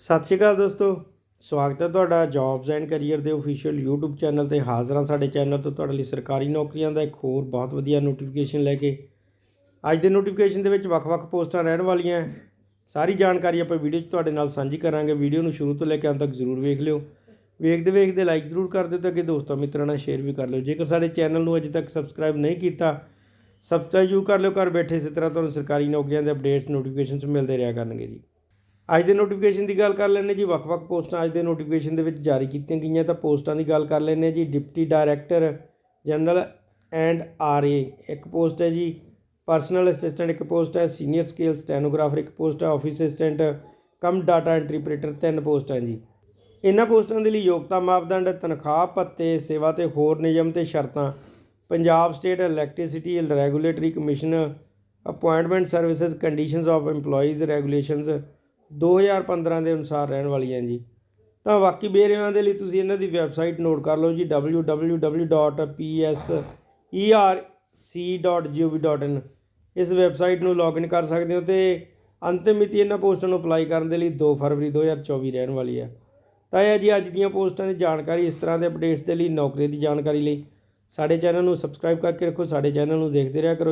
ਸਤਿ ਸ਼੍ਰੀ ਅਕਾਲ ਦੋਸਤੋ। ਸਵਾਗਤ ਹੈ ਤੁਹਾਡਾ ਜੌਬਸ ਐਂਡ ਕੈਰੀਅਰ ਦੇ ਅਫੀਸ਼ੀਅਲ YouTube ਚੈਨਲ ਤੇ। ਹਾਜ਼ਰ ਹਾਂ ਸਾਡੇ ਚੈਨਲ ਤੋਂ। ਤੁਹਾਡੇ ਲਈ ਸਰਕਾਰੀ ਨੌਕਰੀਆਂ ਦਾ ਇੱਕ ਹੋਰ ਬਹੁਤ ਵਧੀਆ ਨੋਟੀਫਿਕੇਸ਼ਨ ਲੈ ਕੇ। ਅੱਜ ਦੇ ਨੋਟੀਫਿਕੇਸ਼ਨ ਦੇ ਵਿੱਚ ਵੱਖ-ਵੱਖ ਪੋਸਟਾਂ ਰਹਿਣ ਵਾਲੀਆਂ। ਸਾਰੀ ਜਾਣਕਾਰੀ ਆਪਾਂ ਵੀਡੀਓ 'ਚ ਤੁਹਾਡੇ ਨਾਲ ਸਾਂਝੀ ਕਰਾਂਗੇ। ਵੀਡੀਓ ਨੂੰ ਸ਼ੁਰੂ ਤੋਂ ਲੈ ਕੇ ਅੰਤ ਤੱਕ ਜ਼ਰੂਰ ਵੇਖ ਲਿਓ। ਵੇਖਦੇ ਵੇਖਦੇ ਲਾਈਕ ਜ਼ਰੂਰ ਕਰ ਦਿਓ ਤੇ ਅੱਗੇ ਦੋਸਤਾਂ ਮਿੱਤਰਾਂ ਨਾਲ ਸ਼ੇਅਰ ਵੀ ਕਰ ਲਿਓ। ਜੇਕਰ ਸਾਡੇ ਚੈਨਲ ਨੂੰ ਅਜੇ ਤੱਕ ਸਬਸਕ੍ਰਾਈਬ ਨਹੀਂ ਕੀਤਾ ਸਬਸਕ੍ਰਾਈਬ ਜ਼ਰੂਰ ਕਰ ਲਿਓ। ਘਰ ਬੈਠੇ ਇਸੇ ਤਰ੍ਹਾਂ ਤੁਹਾਨੂੰ ਸਰਕਾਰੀ ਨੌਕਰੀਆਂ ਦੇ ਅਪਡੇਟਸ ਨੋਟੀਫਿਕੇਸ਼ਨਸ ਮਿਲਦੇ ਰਿਹਾ ਕਰਨਗੇ ਜੀ। ਅੱਜ ਦੇ ਨੋਟੀਫਿਕੇਸ਼ਨ ਦੀ ਗੱਲ ਕਰ ਲੈਂਦੇ ਜੀ, ਵੱਖ-ਵੱਖ ਪੋਸਟਾਂ ਅੱਜ ਦੇ ਨੋਟੀਫਿਕੇਸ਼ਨ ਦੇ ਵਿੱਚ ਜਾਰੀ ਕੀਤੀਆਂ ਗਈਆਂ ਤਾਂ ਪੋਸਟਾਂ ਦੀ ਗੱਲ ਕਰ ਲੈਂਦੇ ਜੀ deputy director general and RA ਇੱਕ ਪੋਸਟ ਹੈ ਜੀ ਪਰਸਨਲ ਅਸਿਸਟੈਂਟ ਇੱਕ ਪੋਸਟ ਹੈ ਸੀਨੀਅਰ ਸਕੇਲ ਸਟੈਨੋਗ੍ਰਾਫਰ ਇੱਕ ਪੋਸਟ ਹੈ office assistant cum data entry operator ਤਿੰਨ ਪੋਸਟਾਂ ਜੀ। ਇਹਨਾਂ ਪੋਸਟਾਂ ਦੇ ਲਈ ਯੋਗਤਾ ਮਾਪਦੰਡ, ਤਨਖਾਹ ਭੱਤੇ, ਸੇਵਾ ਤੇ ਹੋਰ ਨਿਯਮ ਤੇ ਸ਼ਰਤਾਂ, Punjab state electricity regulatory commission appointment services conditions of EMPLOYEES regulations 2015 ਦੇ ਅਨੁਸਾਰ ਰਹਿਣ ਵਾਲੀਆਂ ਜੀ। ਤਾਂ ਬਾਕੀ ਬੇਰੇਵਾਂ ਦੇ ਲਈ ਤੁਸੀਂ ਇਹਨਾਂ ਦੀ ਵੈਬਸਾਈਟ ਨੋਟ ਕਰ ਲਓ ਜੀ www.psc.gov.in ਇਸ ਵੈਬਸਾਈਟ ਨੂੰ ਲੌਗਇਨ ਕਰ ਸਕਦੇ ਹੋ ਤੇ ਅੰਤਿਮ ਮਿਤੀ ਇਹਨਾਂ ਪੋਸਟਾਂ ਨੂੰ ਅਪਲਾਈ ਕਰਨ ਦੇ ਲਈ 2 ਫਰਵਰੀ 2024 ਰਹਿਣ ਵਾਲੀ ਹੈ। ਤਾਂ ਇਹ ਜੀ ਅੱਜ ਦੀਆਂ ਪੋਸਟਾਂ ਦੀ ਜਾਣਕਾਰੀ, ਇਸ ਤਰ੍ਹਾਂ ਦੇ ਅਪਡੇਟਸ ਦੇ ਲਈ ਨੌਕਰੀ ਦੀ ਜਾਣਕਾਰੀ ਲਈ। ਸਾਡੇ ਚੈਨਲ ਨੂੰ ਸਬਸਕ੍ਰਾਈਬ ਕਰਕੇ ਰੱਖੋ, ਸਾਡੇ ਚੈਨਲ ਨੂੰ ਦੇਖਦੇ ਰਿਹਾ ਕਰੋ।